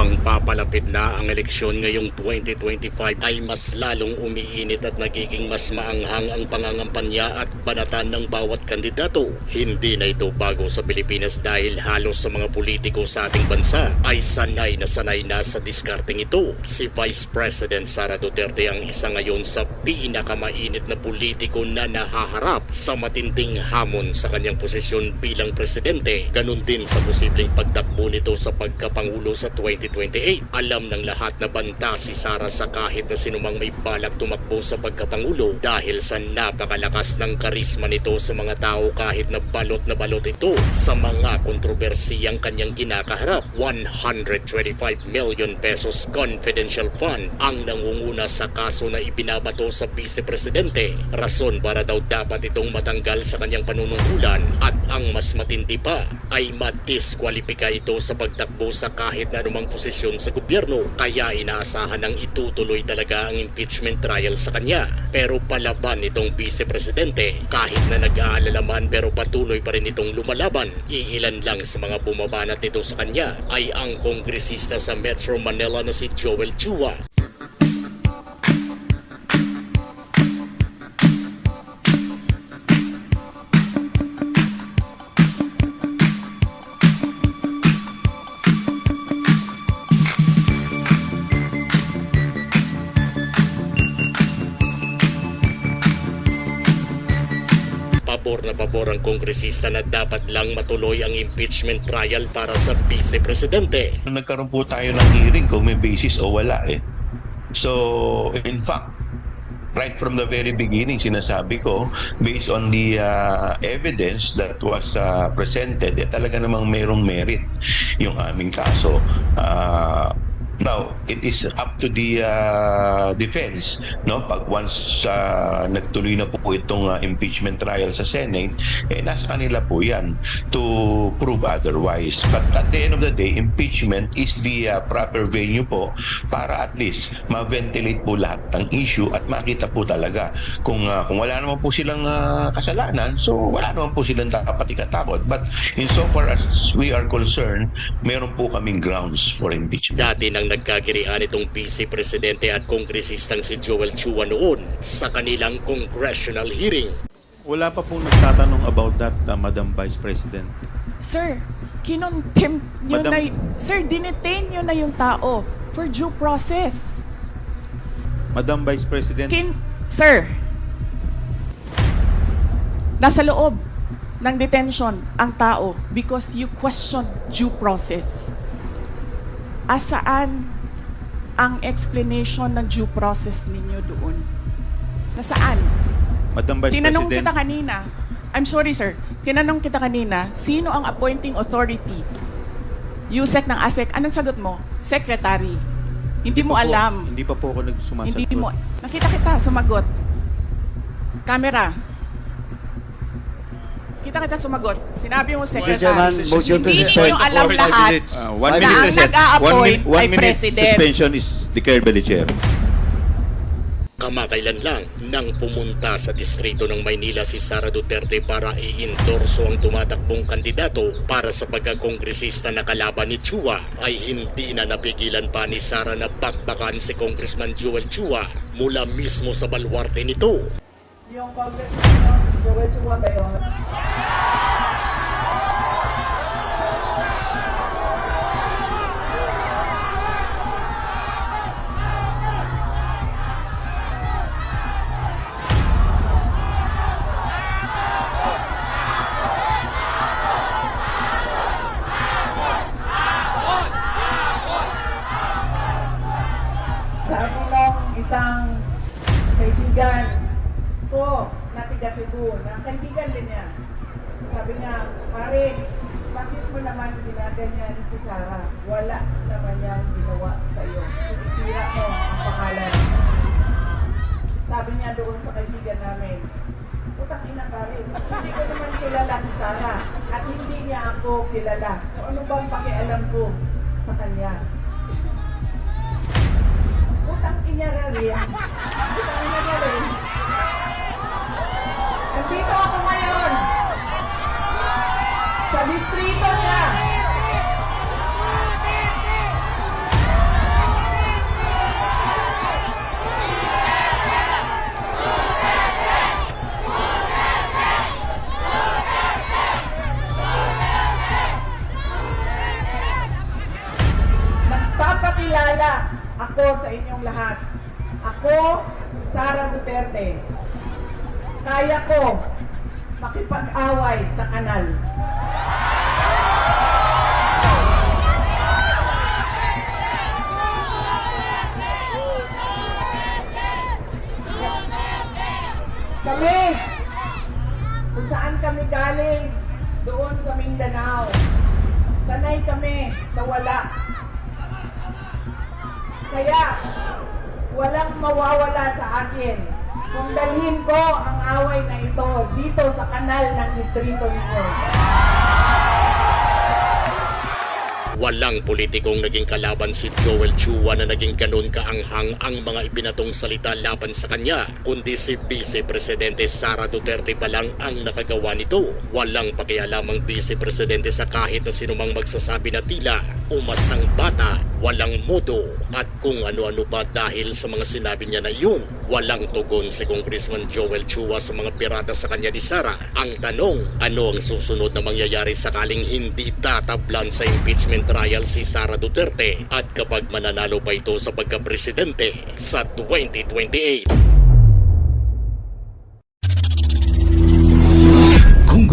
Habang papalapit na ang eleksyon ngayong 2025 ay mas lalong umiinit at nagiging mas maanghang ang pangangampanya at banatan ng bawat kandidato. Hindi na ito bago sa Pilipinas dahil halos sa mga politiko sa ating bansa ay sanay na sanay na sa diskarteng ito. Si Vice President Sara Duterte ang isa ngayon sa pinakamainit na politiko na nahaharap sa matinding hamon sa kanyang posisyon bilang presidente. Ganon din sa posibleng pagtakbo nito sa pagkapangulo sa 2028. Alam ng lahat na banta si Sara sa kahit na sinumang may balak tumakbo sa pagkapangulo dahil sa napakalakas ng karisma nito sa mga tao kahit na balot na balot ito sa mga kontrobersiyang kanyang kinakaharap. 125 million pesos confidential fund ang nangunguna sa kaso na ibinabato sa vice presidente. Rason para daw dapat itong matanggal sa kanyang panunungkulan at ang mas matindi pa ay madiskwalipika ito sa pagtakbo sa kahit na anumang posisyon sa gobyerno kaya inaasahan ng itutuloy talaga ang impeachment trial sa kanya. Pero palaban itong vice presidente kahit na nag-aalalaman pero patuloy pa rin itong lumalaban. Iilan lang sa mga bumabanat nito sa kanya ay ang kongresista sa Metro Manila na si Joel Chua Pabor na pabor ang kongresista na dapat lang matuloy ang impeachment trial para sa vice-presidente. Nagkaroon po tayo ng hearing kung may basis o wala eh. So, in fact, right from the very beginning, sinasabi ko, based on the uh, evidence that was uh, presented, eh, talaga namang merong merit yung aming kaso. Uh, Now, it is up to the uh, defense, no? Pag once uh, nagtuloy na po itong uh, impeachment trial sa Senate, eh nasa kanila po 'yan to prove otherwise. But at the end of the day, impeachment is the uh, proper venue po para at least ma-ventilate po lahat ng issue at makita po talaga kung uh, kung wala naman po silang uh, kasalanan, so wala naman po silang dapat ikatakot. But in so far as we are concerned, meron po kaming grounds for impeachment. Dati nang nagkagirian itong vice-presidente at kongresistang si Joel Chua noon sa kanilang congressional hearing. Wala pa pong nagtatanong about that, uh, Madam Vice President. Sir, kinontempt nyo Madam- na, y- sir, dinetain nyo na yung tao for due process. Madam Vice President, Kin, sir, nasa loob ng detention ang tao because you question due process. Asaan ang explanation ng due process ninyo doon? Nasaan? Madam Vice Tinanong President, kita kanina. I'm sorry, sir. Tinanong kita kanina, sino ang appointing authority? USEC ng ASEC. Anong sagot mo? Secretary. Hindi mo pa po- alam. hindi pa po ako nagsumasagot. Hindi mo. Nakita kita, sumagot. Camera. Kita kita sumagot. Sinabi mo, Mr. Secretary. Chairman, motion to Hindi suspend. ninyo alam five lahat. minutes. Uh, one Five minute, ang nag-a-appoint one, min- one ay minute President. suspension is declared by the chair. Kamakailan lang nang pumunta sa distrito ng Maynila si Sara Duterte para i-endorso ang tumatakbong kandidato para sa pagkakongresista na kalaban ni Chua ay hindi na napigilan pa ni Sara na bakbakan si Congressman Joel Chua mula mismo sa balwarte nito. Yung congressman si Joel Chua ba yun? Sabi mo naman ginaganyan si Sarah? Wala naman niyang ginawa sa iyo. Sinisira mo ang pangalan. Sabi niya doon sa kaibigan namin, Utang ina pare, hindi ko naman kilala si Sarah at hindi niya ako kilala. So, ano bang pakialam ko sa kanya? Utang ina sasabihin. Hindi kami nagaling. Nandito Sara Duterte. Kaya ko makipag-away sa kanal. Kami, kung saan kami galing, doon sa Mindanao. Sanay kami sa wala. Kaya, walang mawawala sa akin kung dalhin ko ang away na ito dito sa kanal ng distrito ninyo. Walang politikong naging kalaban si Joel Chua na naging ganun kaanghang ang mga ibinatong salita laban sa kanya, kundi si Vice Presidente Sara Duterte pa lang ang nakagawa nito. Walang pakialamang Vice Presidente sa kahit na sinumang magsasabi na tila umastang bata, walang modo at kung ano-ano pa dahil sa mga sinabi niya na yun. Walang tugon si Congressman Joel Chua sa mga pirata sa kanya ni Sara. Ang tanong, ano ang susunod na mangyayari sakaling hindi tatablan sa impeachment trial si Sara Duterte at kapag mananalo pa ito sa pagka-presidente sa 2028?